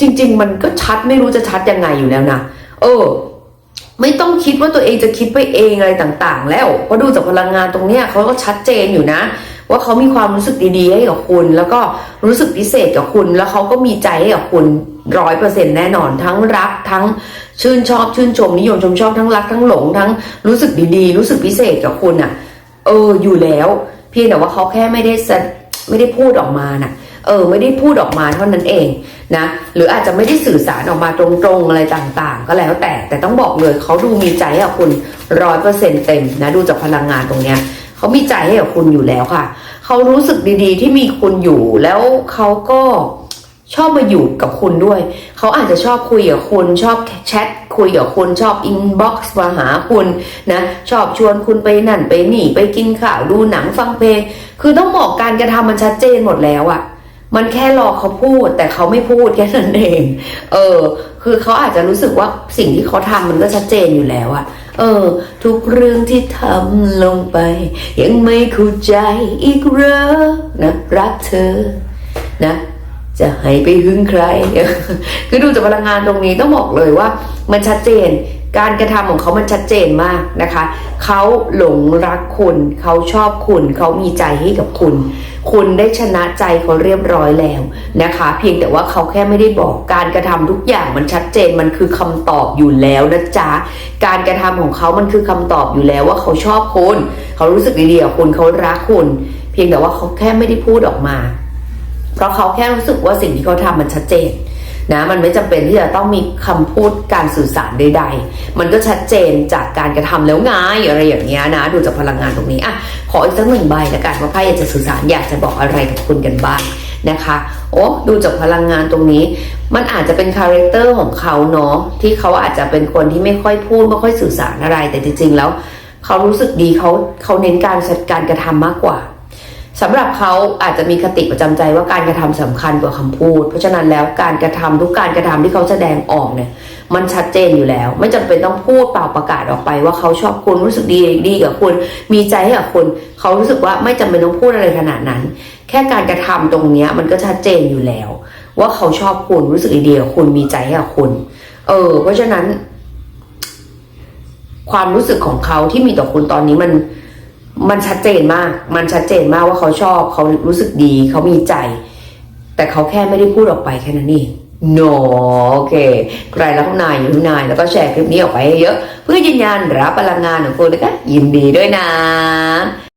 จริง ๆ มันก็ชัดไม่รู้จะชัดยังไงอยู่แล้วนะเออ ไม่ต้องคิดว่าตัวเองจะคิดไปเองอะไรต่างๆ แล้วเพราะดูจากพลังงานตรงเนี้ยเขาก็ชัดเจนอยู่นะ ว่าเขามีความรู้สึกดีๆให้กับคุณ แล้วก็รู้สึกพิเศษกับคุณ แล้วเขาก็มีใจให้กับคุณร้อยเปอร์เซ็นต์แน่นอน ทั้งรักทั้งชื่นชอบชื่นชมนิยมชมชอบทั้งรักทั้งหลงทั้งรู้สึกดีๆ รู้สึกพิเศษกับคุณอะ เอออยู่แล้ว เพียงแต่ว่าเขาแค่ไม่ได้ไม่ได้พูดออกมาน่ะ เออไม่ได้พูดออกมาเท่านั้นเองนะหรืออาจจะไม่ได้สื่อสารออกมาตรงๆอะไรต่างๆ ก็แล้วแต่ แต่ต้องบอกเลยเขาดูมีใจให้กับคุณร้อยเปอร์เซ็นเต็มนะดูจากพลังงานตรงเนี้ยเขามีใจให้กับคุณอยู่แล้วค่ะเขารู้สึกดีๆ ที่มีคุณอยู่แล้วเขาก็ชอบมาอยู่กับคุณด้วย เขาอาจจะชอบคุยกับคุณ ชอบแชทคุยกับคุณ ชอบอินบ็อกซ์มาหาคุณนะ ชอบชวนคุณไปนั่นไปนี่ ไปกินข้าวดูหนังฟังเพลง คือต้องบอกการกระทำมันชัดเจนหมดแล้วอะ มันแค่รอเขาพูด แต่เขาไม่พูดแค่นั้นเอง เออ คือเขาอาจจะรู้สึกว่าสิ่งที่เขาทำมันก็ชัดเจนอยู่แล้วอะเออ ทุกเรื่องที่ทำลงไป ยังไม่เข้าใจอีกเหรอนะรักเธอ นะจะให้ไปหึงใคร คือดูจากพลังงานตรงนี้ต้องบอกเลยว่า มันชัดเจน การกระทำของเขามันชัดเจนมากนะคะ เขาหลงรักคุณ เขาชอบคุณ เขามีใจให้กับคุณ คุณได้ชนะใจเขาเรียบร้อยแล้วนะคะ เพียงแต่ว่าเขาแค่ไม่ได้บอกการกระทำทุกอย่างมันชัดเจนมันคือคำตอบอยู่แล้วนะจ๊ะ การกระทำของเขามันคือคำตอบอยู่แล้วว่าเขาชอบคุณ เขารู้สึกดีๆกับคุณเขารักคุณ เพียงแต่ว่าเขาแค่ไม่ได้พูดออกมา เพราะเขาแค่รู้สึกว่าสิ่งที่เขาทำมันชัดเจน นะมันไม่จำเป็นที่จะต้องมีคำพูดการสื่อสารใด ๆ มันก็ชัดเจนจากการกระทำแล้วไงอะไรอย่างเงี้ยนะ ดูจากพลังงานตรงนี้อะขออีกสักหนึ่งใบละกันว่าไพ่อยากจะสื่อสารอยากจะบอกอะไรกับคุณกันบ้างนะคะโอ้ดูจากพลังงานตรงนี้ มันอาจจะเป็นคาแรคเตอร์ของเขาเนาะที่เขาอาจจะเป็นคนที่ไม่ค่อยพูดไม่ค่อยสื่อสารอะไร แต่จริงๆแล้ว เขารู้สึกดีเขาเขาเน้นการจัดการกระทำมากกว่า สำหรับเขาอาจจะมีคติประจำใจว่าการกระทำสำคัญกว่าคำพูด เพราะฉะนั้นแล้วการกระทำทุกการกระทำที่เขาแสดงออกเนี่ยมันชัดเจนอยู่แล้ว ไม่จำเป็นต้องพูดเปล่าประกาศออกไปว่าเขาชอบคุณรู้สึกดีดีกับคุณมีใจให้กับคุณเขารู้สึกว่าไม่จำเป็นต้องพูดอะไรขนาดนั้น แค่การกระทำตรงเนี้ยมันก็ชัดเจนอยู่แล้ว ว่าเขาชอบคุณรู้สึกดีกับคุณมีใจให้กับคุณ เออ เพราะฉะนั้น ความรู้สึกของเขาที่มีต่อคุณตอนนี้มัน มันชัดเจนมาก มันชัดเจนมากว่าเขาชอบ เขารู้สึกดี เขามีใจ แต่เขาแค่ไม่ได้พูดออกไปแค่นั้นเองโนโอเค ใครรักนายอยู่นาย แล้วก็แชร์คลิปนี้ออกไปให้เยอะ เพื่อยืนยันรับพลังงานของคุณนะคะ ยินดีด้วยนะ